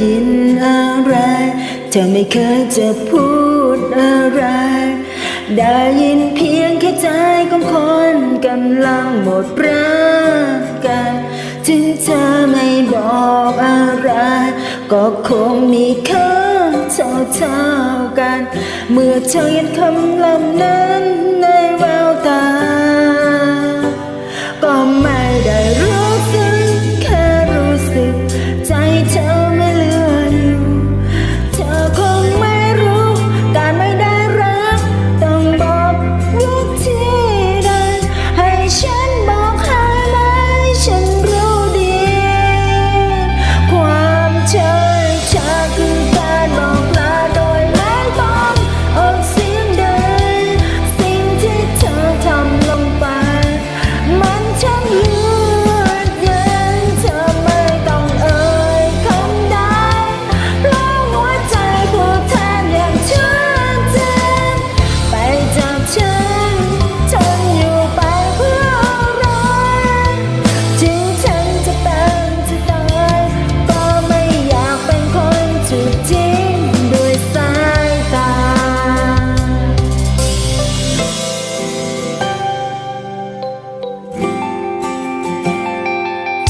ยินอะไร เธอไม่เคยจะพูดอะไร ได้ยินเพียงแค่ใจของคนกำลังหมดรักกัน ถึงเธอไม่บอกอะไร ก็คงมีค่าเท่าเท่ากัน เมื่อเธอยันคำลำนั้นในแววตา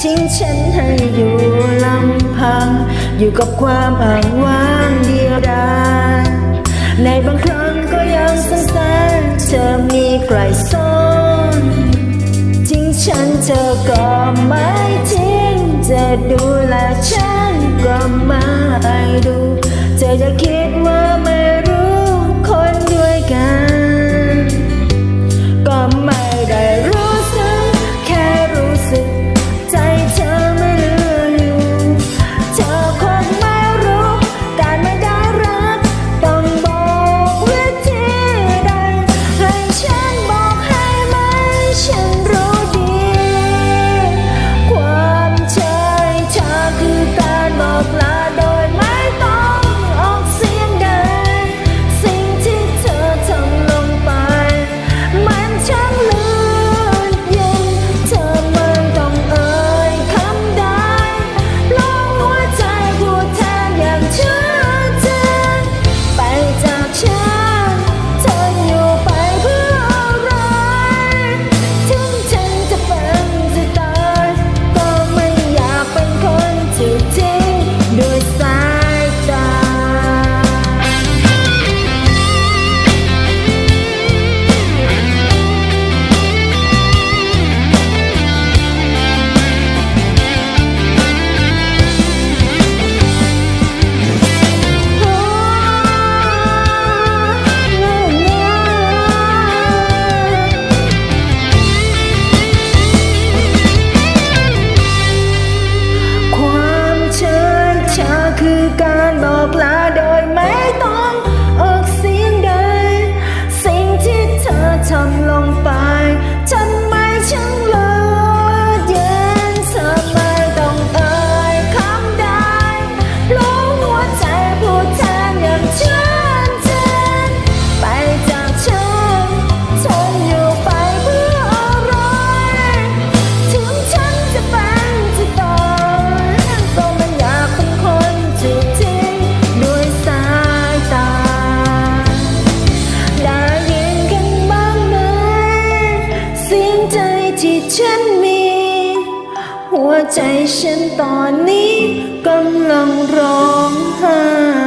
ทิ้งฉันให้อยู่ลำพัง อยู่กับความอ้างว้างเดียวดายในบางครั้งก็ยังสงสารเธอมีใครซ่อนทิ้งฉันเธอก็ไม่ทิ้งจะดูแลฉันก็ไม่ no plan. ฉันมี หัวใจฉันตอนนี้กำลังร้องไห้